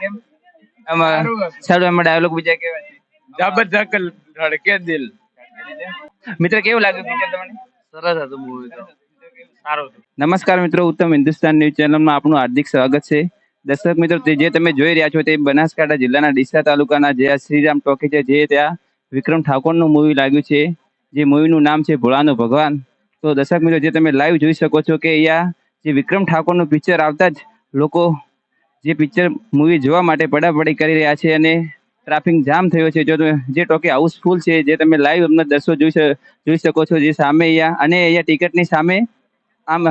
કેમ આમાં સારું એમાં ડાયલોગ બીજા કેવા છે? જબરજસ્ત ધડકે દિલ. મિત્ર કેવું લાગ્યું પિક્ચર તમને? સરસ હતું મૂવી તો. સારું નમસ્કાર મિત્રો ઉત્તમ હિન્દુસ્તાન ન્યૂઝ ચેનલમાં આપનું હાર્દિક સ્વાગત છે. દર્શક મિત્રો જે તમે જોઈ રહ્યા છો તે બનાસકાંઠા જિલ્લાના ડીસા તાલુકાના જે શ્રીરામ ટોકી છે જે ત્યાં વિક્રમ ઠાકોરનું મૂવી લાગ્યું છે. જે મૂવીનું નામ છે ભોળાનો ભગવાન. તો દર્શક મિત્રો જે તમે લાઈવ જોઈ શકો છો કે અહીંયા જે વિક્રમ ઠાકોરનું પિક્ચર આવતા જ લોકો જે પિક્ચર મૂવી જોવા માટે પડાપડી કરી રહ્યા છે અને ટ્રાફિક જામ થયો છે. જો જે ટોકે હાઉસફુલ છે, જે તમે લાઈવ અમને દર્શો જોઈ જોઈ શકો છો, જે સામે અહીંયા અને અહીંયા ટિકિટની સામે આમ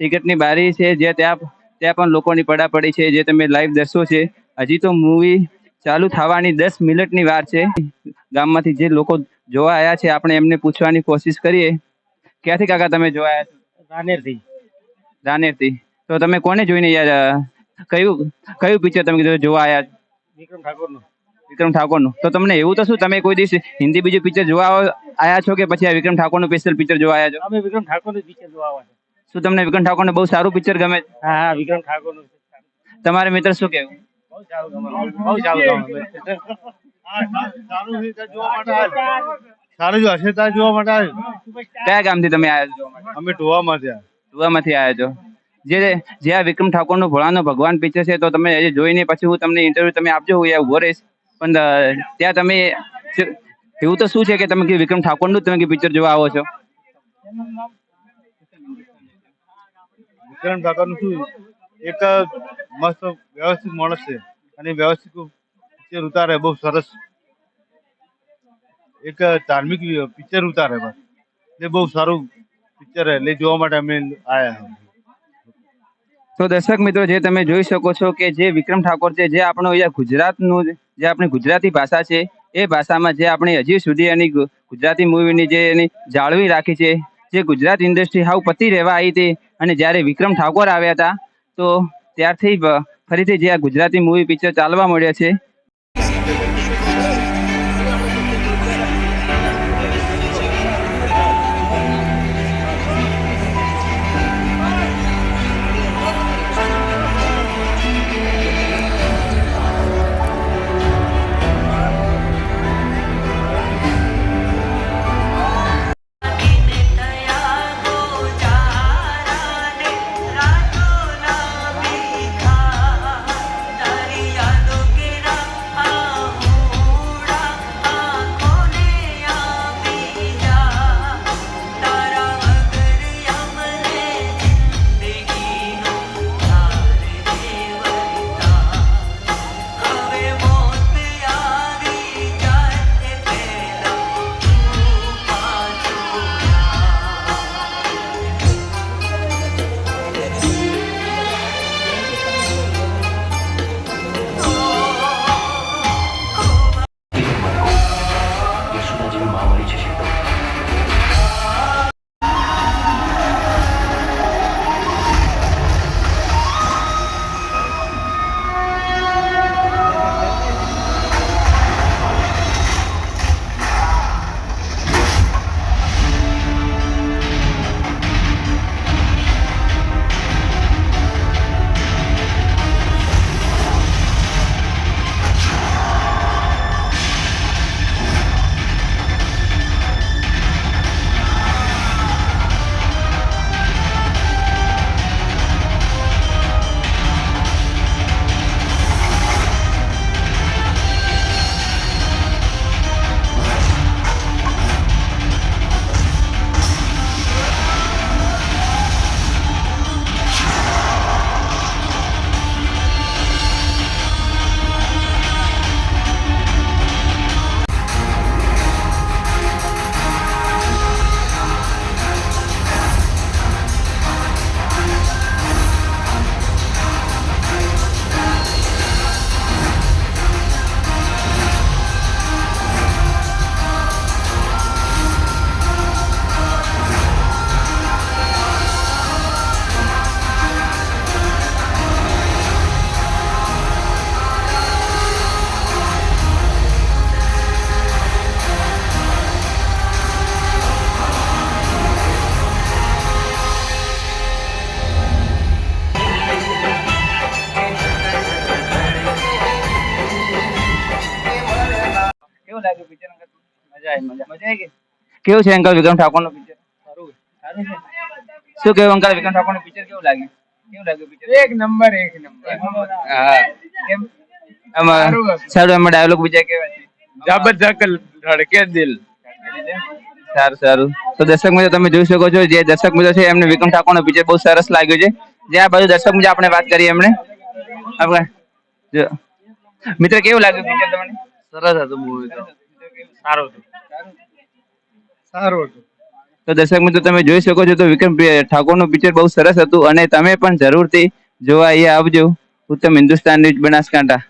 ટિકિટની બારી છે, જે ત્યાં ત્યાં પણ લોકોની પડાપડી છે. જે તમે લાઈવ દર્શો છે, હજી તો મૂવી ચાલુ થવાની દસ મિનિટની વાર છે. ગામમાંથી જે લોકો જોવા આવ્યા છે, આપણે એમને પૂછવાની કોશિશ કરીએ. ક્યાંથી કાકા તમે જોવા આવ્યા છો? રાનેરથી. ધાનેરથી તો તમે કોને જોઈને યાર કયું કયું પિક્ચર તમે કીધું જોવા આવ્યા વિક્રમ ઠાકોરનું. વિક્રમ ઠાકોરનું. તો તમને એવું તો શું તમે કોઈ દિવસ હિન્દી બીજું પિક્ચર જોવા આવ્યા છો કે પછી આ વિક્રમ ઠાકોરનું સ્પેશિયલ પિક્ચર જોવા આવ્યા છો? અમે વિક્રમ ઠાકોરનું પિક્ચર જોવા આવ્યા છે શું તમને વિક્રમ ઠાકોરનું બહુ સારું પિક્ચર ગમે? હા હા વિક્રમ ઠાકોરનું તમારે મિત્ર શું કહેવું બહુ સારું ગમે. બહુ સારું ગમે. સારું જો હશે ત્યાં જોવા માટે આવ્યું. કયા ગામથી તમે આવ્યા છો? અમે ટોવામાં ત્યાં. સુવામાંથી આવ્યા છો. જે જે આ વિક્રમ ઠાકોરનું ભોળાનો ભગવાન પિક્ચર છે, તો તમે હજી જોઈને પછી હું તમને ઇન્ટરવ્યુ તમે આપજો, હું ઊભો રહીશ. પણ ત્યાં તમે એવું તો શું છે કે તમે વિક્રમ ઠાકોરનું તમે કે પિક્ચર જોવા આવો છો? વિક્રમ ઠાકોરનું શું? એક મસ્ત વ્યવસ્થિત માણસ છે અને વ્યવસ્થિત પિક્ચર ઉતારે, બહુ સરસ. એક ધાર્મિક પિક્ચર ઉતારે બસ. એ બહુ સારું પિક્ચર એટલે જોવા માટે અમે આવ્યા તો દર્શક મિત્રો, જે તમે જોઈ શકો છો કે જે વિક્રમ ઠાકોર છે, જે આપણો ગુજરાતનું જે આપણી ગુજરાતી ભાષા છે, એ ભાષામાં જે આપણે હજી સુધી એની ગુજરાતી મૂવીની જે એની જાળવી રાખી છે, જે ગુજરાત ઇન્ડસ્ટ્રી હાવ પતી રહેવા આવી હતી અને જ્યારે વિક્રમ ઠાકોર આવ્યા હતા, તો ત્યારથી ફરીથી જે આ ગુજરાતી મૂવી પિક્ચર ચાલવા મળ્યા છે કેવું છે અંકલ વિક્રમ ઠાકોરનું પિક્ચર સારું શું કેવું અંકલ વિક્રમ ઠાકોરનું પિક્ચર કેવું લાગ્યું? કેવું લાગ્યું પિક્ચર એક નંબર એક નંબર. હા. કેમ? સારું એમાં ડાયલોગ બીજા કેવા છે? જબરજસ્ત ધડકે દિલ. સારું સારું. તો દર્શક મિત્રો તમે જોઈ શકો છો જે દર્શક મિત્રો છે એમને વિક્રમ ઠાકોરનું પિક્ચર બહુ સરસ લાગ્યું છે. જે આ બાજુ દર્શક મિત્રો આપણે વાત કરીએ એમને. આપણે મિત્ર કેવું લાગ્યું પિક્ચર તમને? સરસ હતું મૂવી તો. સારું હતું. સારું હતું. તો દર્શક મિત્રો તમે જોઈ શકો છો તો વિક્રમ ઠાકોરનું પિક્ચર બહુ સરસ હતું અને તમે પણ જરૂરથી જોવા અહીંયા આવજો. ઉત્તમ હિન્દુસ્તાન ન્યૂઝ બનાસકાંઠા.